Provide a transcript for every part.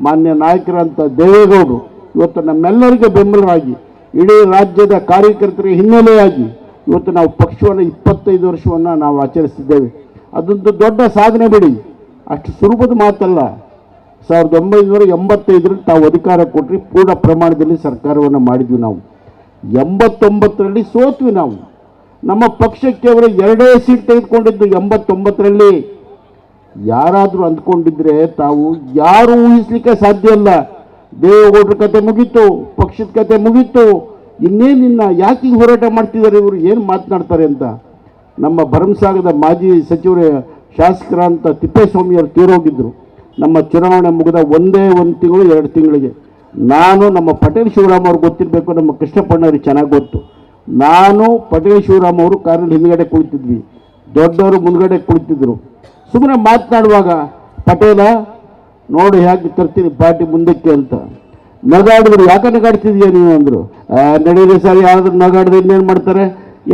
ಮಾನ್ಯ ನಾಯಕರಂತ ದೇವೇಗೌಡರು, ಇವತ್ತು ನಮ್ಮೆಲ್ಲರಿಗೆ ಬೆಂಬಲವಾಗಿ, ಇಡೀ ರಾಜ್ಯದ ಕಾರ್ಯಕರ್ತರ ಹಿನ್ನೆಲೆಯಾಗಿ ಇವತ್ತು ನಾವು ಪಕ್ಷವನ್ನು ಇಪ್ಪತ್ತೈದು ವರ್ಷವನ್ನು ನಾವು ಆಚರಿಸಿದ್ದೇವೆ. ಅದೊಂದು ದೊಡ್ಡ ಸಾಧನೆ ಬಿಡಿ. ಅಷ್ಟು ಸುಲಭದ ಮಾತಲ್ಲ. ಸಾವಿರದ ಒಂಬೈನೂರ ಎಂಬತ್ತೈದರಲ್ಲಿ ತಾವು ಅಧಿಕಾರ ಕೊಟ್ಟರೆ ಪೂರ್ಣ ಪ್ರಮಾಣದಲ್ಲಿ ಸರ್ಕಾರವನ್ನು ಮಾಡಿದ್ವಿ ನಾವು. ಎಂಬತ್ತೊಂಬತ್ತರಲ್ಲಿ ಸೋತ್ವಿ ನಾವು. ನಮ್ಮ ಪಕ್ಷಕ್ಕೆ ಅವರು ಎರಡೇ ಸೀಟ್ ತೆಗೆದುಕೊಂಡಿದ್ದು ಎಂಬತ್ತೊಂಬತ್ತರಲ್ಲಿ. ಯಾರಾದರೂ ಅಂದ್ಕೊಂಡಿದ್ರೆ ತಾವು ಯಾರು ಊಹಿಸ್ಲಿಕ್ಕೆ ಸಾಧ್ಯ ಇಲ್ಲ. ದೇವೇಗೌಡರ ಕತೆ ಮುಗೀತು, ಪಕ್ಷದ ಕತೆ ಮುಗೀತು. ಇನ್ನೇನಿನ್ನ ಯಾಕೆ ಹೋರಾಟ ಮಾಡ್ತಿದ್ದಾರೆ ಇವರು? ಏನು ಮಾತನಾಡ್ತಾರೆ ಅಂತ? ನಮ್ಮ ಭರಮಸಾಗರದ ಮಾಜಿ ಸಚಿವರ ಶಾಸಕರಂತ ತಿಪ್ಪೇಸ್ವಾಮಿಯವರು ತೀರೋಗಿದ್ದರು ನಮ್ಮ ಚುನಾವಣೆ ಮುಗಿದ ಒಂದೇ ಒಂದು ತಿಂಗಳು, ಎರಡು ತಿಂಗಳಿಗೆ. ನಾನು ನಮ್ಮ ಪಟೇಲ್ ಶಿವರಾಮ್ ಅವ್ರಿಗೆ ಗೊತ್ತಿರಬೇಕು, ನಮ್ಮ ಕೃಷ್ಣಪ್ಪಣ್ಣವ್ರಿಗೆ ಚೆನ್ನಾಗಿ ಗೊತ್ತು. ನಾನು ಪಟೇಲ್ ಶಿವರಾಮ್ ಅವರು ಕಾರಲ್ಲಿ ಹಿಂದ್ಗಡೆ ಕುಳಿತಿದ್ವಿ. ದೊಡ್ಡವರು ಮುಂದ್ಗಡೆ ಕುಳಿತಿದ್ರು. ಸುಮ್ಮನೆ ಮಾತನಾಡುವಾಗ, ಪಟೇಲ, ನೋಡಿ ಹೇಗೆ ತರ್ತೀನಿ ಪಾರ್ಟಿ ಮುಂದಕ್ಕೆ ಅಂತ. ನಗಾಡಿದ್ರು ಯಾಕೆ ನಗಾಡ್ತಿದ್ಯಾ ನೀವು ಅಂದರು. ನಡೀರಿ ಸರ್ ಯಾರಾದ್ರೂ ನಗಾಡಿದ್ರೆ ಇನ್ನೇನು ಮಾಡ್ತಾರೆ?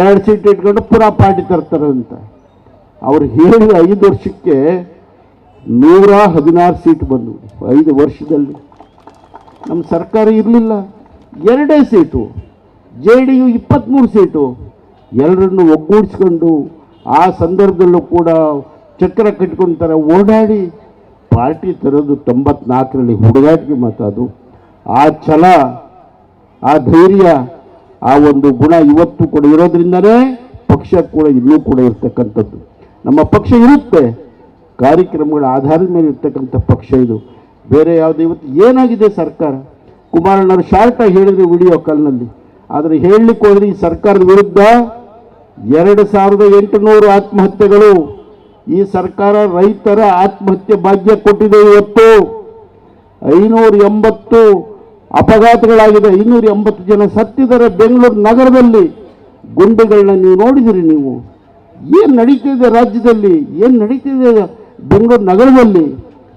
ಎರಡು ಸೀಟ್ ಇಟ್ಕೊಂಡು ಪುನಃ ಪಾರ್ಟಿ ತರ್ತಾರೆ ಅಂತ. ಅವ್ರು ಹೇಳಿದ ಐದು ವರ್ಷಕ್ಕೆ ನೂರ ಹದಿನಾರು ಸೀಟ್ ಬಂದವು, ಐದು ವರ್ಷದಲ್ಲಿ. ನಮ್ಮ ಸರ್ಕಾರ ಇರಲಿಲ್ಲ. ಎರಡೇ ಸೀಟು, ಜೆ ಡಿ ಯು ಇಪ್ಪತ್ತ್ಮೂರು ಸೀಟು. ಎಲ್ಲರನ್ನು ಒಗ್ಗೂಡಿಸ್ಕೊಂಡು ಆ ಸಂದರ್ಭದಲ್ಲೂ ಕೂಡ ಚಕ್ರ ಕಟ್ಕೊಂತಾರೆ, ಓಡಾಡಿ ಪಾರ್ಟಿ ತರೋದು ತೊಂಬತ್ನಾಲ್ಕರಲ್ಲಿ ಹುಡುಗಾಟಿಗೆ ಮಾತದು ಆ ಛಲ, ಆ ಧೈರ್ಯ, ಆ ಒಂದು ಗುಣ ಇವತ್ತು ಕೂಡ ಇರೋದ್ರಿಂದನೇ ಪಕ್ಷ ಕೂಡ ಇನ್ನೂ ಕೂಡ ಇರ್ತಕ್ಕಂಥದ್ದು. ನಮ್ಮ ಪಕ್ಷ ಇರುತ್ತೆ, ಕಾರ್ಯಕ್ರಮಗಳ ಆಧಾರದ ಮೇಲೆ ಇರ್ತಕ್ಕಂಥ ಪಕ್ಷ ಇದು. ಬೇರೆ ಯಾವುದು ಇವತ್ತು ಏನಾಗಿದೆ ಸರ್ಕಾರ? ಕುಮಾರಣ್ಣವರು ಶಾರ್ಟಾಗಿ ಹೇಳಿದ್ರು ವಿಡಿಯೋ ಕಾಲ್ನಲ್ಲಿ. ಆದರೆ ಹೇಳಲಿಕ್ಕೆ ಹೋದ್ರೆ ಈ ಸರ್ಕಾರದ ವಿರುದ್ಧ ಎರಡು ಸಾವಿರದ ಎಂಟುನೂರು ಆತ್ಮಹತ್ಯೆಗಳು ಈ ಸರ್ಕಾರ ರೈತರ ಆತ್ಮಹತ್ಯೆ ಭಾಗ್ಯ ಕೊಟ್ಟಿದೆ ಇವತ್ತು. ಐನೂರ ಎಂಬತ್ತು ಅಪಘಾತಗಳಾಗಿದೆ. ಐನೂರ ಎಂಬತ್ತು ಜನ ಸತ್ತಿದ್ದಾರೆ ಬೆಂಗಳೂರು ನಗರದಲ್ಲಿ. ಗುಂಡೆಗಳನ್ನ ನೀವು ನೋಡಿದಿರಿ ನೀವು. ಏನು ನಡೀತಿದೆ ರಾಜ್ಯದಲ್ಲಿ? ಏನು ನಡೀತಿದೆ ಬೆಂಗಳೂರು ನಗರದಲ್ಲಿ?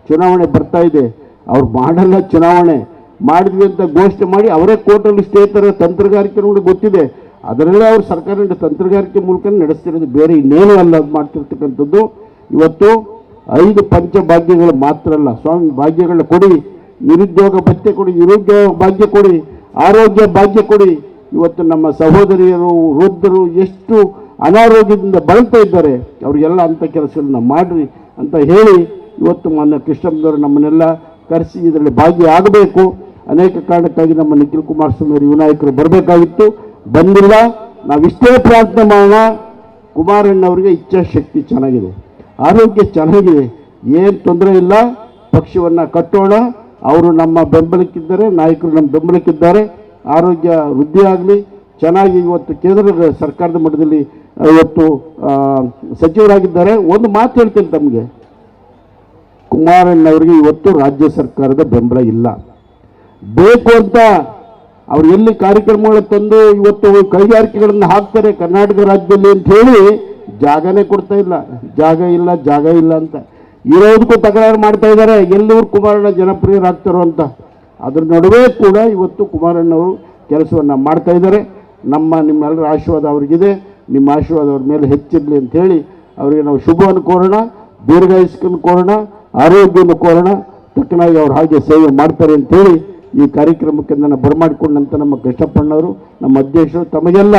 ಚುನಾವಣೆ ಬರ್ತಾ ಇದೆ. ಅವ್ರು ಮಾಡಲ್ಲ ಚುನಾವಣೆ. ಮಾಡಿದ್ವಿ ಅಂತ ಘೋಷಣೆ ಮಾಡಿ ಅವರೇ ಕೋರ್ಟಲ್ಲಿ ಸ್ಟೇ ತರ ತಂತ್ರಗಾರಿಕೆ ನೋಡಿ ಗೊತ್ತಿದೆ. ಅದರಲ್ಲೇ ಅವ್ರು ಸರ್ಕಾರ ತಂತ್ರಗಾರಿಕೆ ಮೂಲಕ ನಡೆಸ್ತಿರೋದು ಬೇರೆ ಇನ್ನೇನು ಅಲ್ಲ. ಮಾಡ್ತಿರ್ತಕ್ಕಂಥದ್ದು. ಇವತ್ತು ಐದು ಪಂಚ ಭಾಗ್ಯಗಳು ಮಾತ್ರ ಅಲ್ಲ, ಸ್ವಾಮಿ ಭಾಗ್ಯಗಳನ್ನ ಕೊಡಿ, ನಿರುದ್ಯೋಗ ಭತ್ಯೆ ಕೊಡಿ, ನಿರುದ್ಯೋಗ ಭಾಗ್ಯ ಕೊಡಿ, ಆರೋಗ್ಯ ಭಾಗ್ಯ ಕೊಡಿ. ಇವತ್ತು ನಮ್ಮ ಸಹೋದರಿಯರು, ವೃದ್ಧರು ಎಷ್ಟು ಅನಾರೋಗ್ಯದಿಂದ ಬಳಲ್ತಾ ಇದ್ದಾರೆ, ಅವರಿಗೆಲ್ಲ ಅಂಥ ಕೆಲಸಗಳನ್ನ ಮಾಡಿರಿ ಅಂತ ಹೇಳಿ ಇವತ್ತು ಮಾನ್ಯ ಕೃಷ್ಣಮ್ಮನವರು ನಮ್ಮನ್ನೆಲ್ಲ ಕರೆಸಿ ಇದರಲ್ಲಿ ಭಾಗಿಯಾಗಬೇಕು. ಅನೇಕ ಕಾರಣಕ್ಕಾಗಿ ನಮ್ಮ ನಿಖಿಲ್ ಕುಮಾರಸ್ವಾಮಿ ಅವರು ಯುವ ನಾಯಕರು ಬರಬೇಕಾಗಿತ್ತು. ಬಂದಿಲ್ಲ, ನಾವಿಷ್ಟೇ ಪ್ರಾರ್ಥನೆ ಮಾಡೋಣ. ಕುಮಾರಣ್ಣವರಿಗೆ ಇಚ್ಛಾಶಕ್ತಿ ಚೆನ್ನಾಗಿದೆ. ಆರೋಗ್ಯ ಚೆನ್ನಾಗಿದೆ ಏನು ತೊಂದರೆ ಇಲ್ಲ, ಪಕ್ಷವನ್ನು ಕಟ್ಟೋಣ, ಅವರು ನಮ್ಮ ಬೆಂಬಲಕ್ಕಿದ್ದಾರೆ, ನಾಯಕರು ನಮ್ಮ ಬೆಂಬಲಕ್ಕಿದ್ದಾರೆ, ಆರೋಗ್ಯ ವೃದ್ಧಿಯಾಗಲಿ ಚೆನ್ನಾಗಿ ಇವತ್ತು ಕೇಂದ್ರ ಸರ್ಕಾರದ ಮಟ್ಟದಲ್ಲಿ ಇವತ್ತು ಸಚಿವರಾಗಿದ್ದಾರೆ. ಒಂದು ಮಾತು ಹೇಳ್ತೀನಿ ತಮಗೆ. ಕುಮಾರಣ್ಣವರಿಗೆ ಇವತ್ತು ರಾಜ್ಯ ಸರ್ಕಾರದ ಬೆಂಬಲ ಇಲ್ಲ. ಬೇಕು ಅಂತ ಅವ್ರು ಎಲ್ಲಿ ಕಾರ್ಯಕ್ರಮಗಳು ತಂದು ಇವತ್ತು ಕೈಗಾರಿಕೆಗಳನ್ನು ಹಾಕ್ತಾರೆ ಕರ್ನಾಟಕ ರಾಜ್ಯದಲ್ಲಿ ಅಂತ ಹೇಳಿ ಜಾಗನೇ ಕೊಡ್ತಾ ಇಲ್ಲ. ಜಾಗ ಇಲ್ಲ ಜಾಗ ಇಲ್ಲ ಅಂತ. ಇರೋದಕ್ಕೂ ತಕರಾರು ಮಾಡ್ತಾ ಇದ್ದಾರೆ. ಎಲ್ಲೂರು ಕುಮಾರಣ್ಣ ಜನಪ್ರಿಯರಾಗ್ತಾರೋ ಅಂತ. ಅದ್ರ ನಡುವೆ ಕೂಡ ಇವತ್ತು ಕುಮಾರಣ್ಣವರು ಕೆಲಸವನ್ನು ಮಾಡ್ತಾ ಇದ್ದಾರೆ. ನಮ್ಮ ನಿಮ್ಮೆಲ್ಲರ ಆಶೀರ್ವಾದ ಅವ್ರಿಗಿದೆ. ನಿಮ್ಮ ಆಶೀರ್ವಾದ ಅವ್ರ ಮೇಲೆ ಹೆಚ್ಚಿರಲಿ ಅಂತ ಹೇಳಿ ಅವರಿಗೆ ನಾವು ಶುಭವನ್ನು ಕೋರೋಣ ದೀರ್ಘಾಯಸ್ಕನ್ನು ಕೋರೋಣ, ಆರೋಗ್ಯವನ್ನು ಕೋರೋಣ. ತಕ್ಕನಾಗಿ ಅವ್ರು ಹಾಗೆ ಸೇವೆ ಮಾಡ್ತಾರೆ ಅಂತೇಳಿ ಈ ಕಾರ್ಯಕ್ರಮಕ್ಕೆ ನನ್ನ ಬರಮಾಡಿಕೊಂಡಂಥ ನಮ್ಮ ಕೃಷ್ಣಪ್ಪಣ್ಣವರು, ನಮ್ಮ ಅಧ್ಯಕ್ಷರು ತಮಗೆಲ್ಲ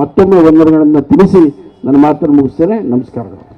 ಮತ್ತೊಮ್ಮೆ ವಂದನೆಗಳನ್ನು ತಿಳಿಸಿ ನನ್ನ ಮಾತನ್ನು ಮುಗಿಸ್ತೇನೆ. ನಮಸ್ಕಾರಗಳು.